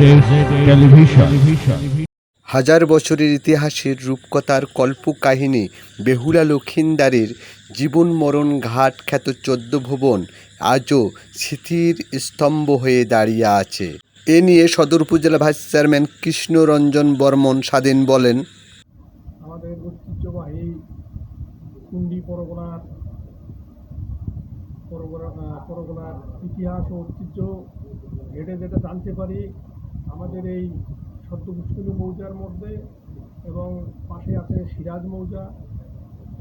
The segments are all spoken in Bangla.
টেলিভিশন হাজার বছরের ইতিহাসের রূপকথার কল্পকাহিনী বেহুলা লক্ষিন্দারের জীবন মরণ ঘাট খ্যাত চোদ্দ ভুবন আজও স্মৃতির স্তম্ভ হয়ে দাঁড়িয়ে আছে। এ নিয়ে সদর উপজেলা ভাইস চেয়ারম্যান কৃষ্ণরঞ্জন বর্মন স্বাধীন বলেন আমাদের ঐতিহ্যবাহী কুন্ডি পরগনার পরগনার ইতিহাস ও ঐতিহ্য ঘেটে যেটা জানতে পারি আমাদের এই সদ্য সদ্যপুষ্করী মৌজার মধ্যে এবং পাশে আছে সিরাজ মৌজা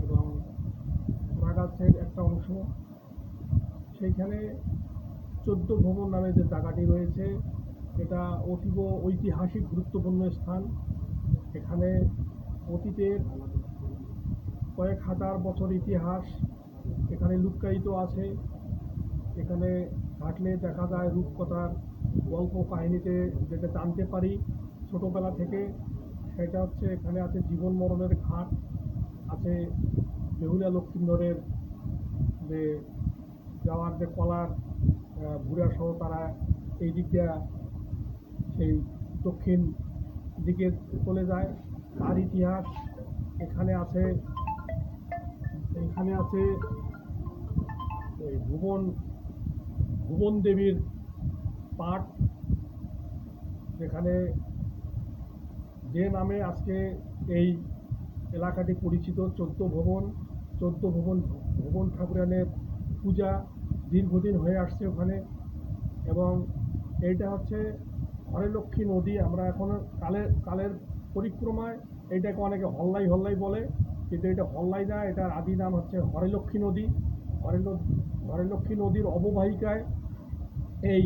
এবং রাগাছের একটা অংশ। সেইখানে চোদ্দ ভবন নামে যে জায়গাটি রয়েছে, এটা অতীব ঐতিহাসিক গুরুত্বপূর্ণ স্থান। এখানে অতীতের কয়েক হাজার বছর ইতিহাস এখানে লুক্কায়িত আছে। এখানে হাঁটলে দেখা যায় রূপকথার গল্প কাহিনীতে যেটা জানতে পারি ছোটোবেলা থেকে, সেটা হচ্ছে এখানে আছে জীবন মরণের ঘাট, আছে বেহুলা লক্ষ্মীন্দরের যে যাওয়ার যে কলার ভুড়া সহ তারা এই দিক দিয়া সেই দক্ষিণ দিকে চলে যায়। তার ইতিহাস এখানে আছে এখানে আছে ভুবন ভুবন দেবীর পাঠ, যেখানে যে নামে আজকে এই এলাকাটি পরিচিত, চোদ্দ ভবন চোদ্দ ভবন, ভুবন ঠাকুরানের পূজা দীর্ঘদিন হয়ে আসছে ওখানে এবং এইটা হচ্ছে হরেলক্ষ্মী নদী। আমরা এখন কালের কালের পরিক্রমায় এইটাকে অনেকে হল্লাই হল্লাই বলে, কিন্তু এটা হল্লাই না, এটার আদি নাম হচ্ছে হরেলক্ষ্মী নদী। হরেলক্ষ্মী নদীর অববাহিকায় এই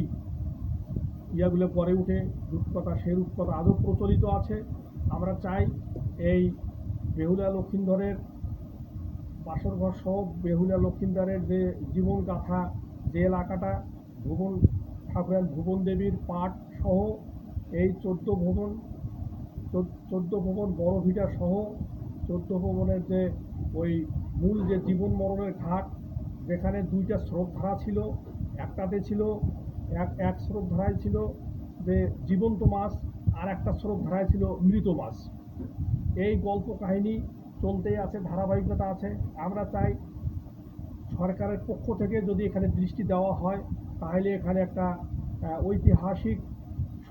ইয়াগুলো গড়ে উঠে, রূপকথা সেই রূপকথা আদৌ প্রচলিত আছে। আমরা চাই এই বেহুলা লক্ষিন্দরের বাসরঘর সহ বেহুলা লক্ষিন্দরের যে জীবন গাথা যে এলাকাটা, ভুবন, ঠাকুরান ভুবন দেবীর পাঠ সহ এই চোদ্দ ভবন চোদ্দ ভবন বড় ভিটা সহ, চোদ্দ ভবনের যে ওই মূল যে জীবন মরণের ঘাট যেখানে দুইটা স্রোতধারা ছিল, একটাতে ছিল, এক এক স্রোতধারায় ছিল যে জীবন্ত মাছ আর একটা স্রোতধারায় ছিল মৃত মাছ। এই গল্প কাহিনী চলতেই আছে, ধারাবাহিকতা আছে। আমরা চাই সরকারের পক্ষ থেকে যদি এখানে দৃষ্টি দেওয়া হয়, তাহলে এখানে একটা ঐতিহাসিক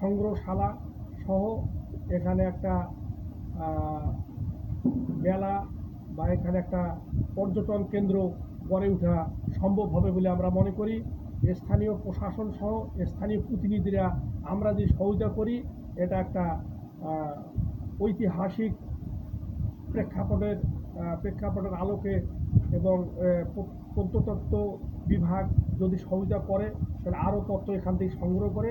সংগ্রহশালা সহ এখানে একটা মেলা বা এখানে একটা পর্যটন কেন্দ্র গড়ে ওঠা সম্ভব হবে বলে আমরা মনে করি। স্থানীয় প্রশাসন সহ স্থানীয় প্রতিনিধিরা আমরা যে সহযোগিতা করি এটা একটা ঐতিহাসিক প্রেক্ষাপটের প্রেক্ষাপটের আলোকে এবং আহ, প- প্রত্নতত্ত্ব বিভাগ যদি সহযোগিতা করে তাহলে আরও তথ্য এখান থেকে সংগ্রহ করে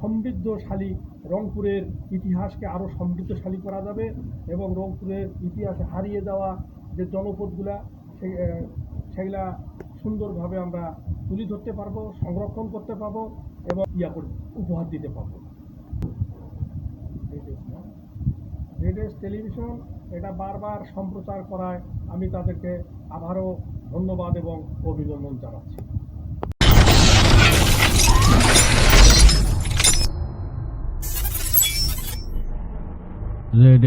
সমৃদ্ধশালী রংপুরের ইতিহাসকে আরও সমৃদ্ধশালী করা যাবে এবং রংপুরের ইতিহাসে হারিয়ে যাওয়া যে জনপদগুলা সেগুলা সুন্দরভাবে আমরা তুলে ধরতে পারব, সংরক্ষণ করতে পারব এবং ইয়া করে উপহার দিতে পারব। রেডিওস টেলিভিশন এটা বারবার সম্প্রচার করায় আমি তাদেরকে আবারও ধন্যবাদ এবং অভিনন্দন জানাচ্ছি। রেড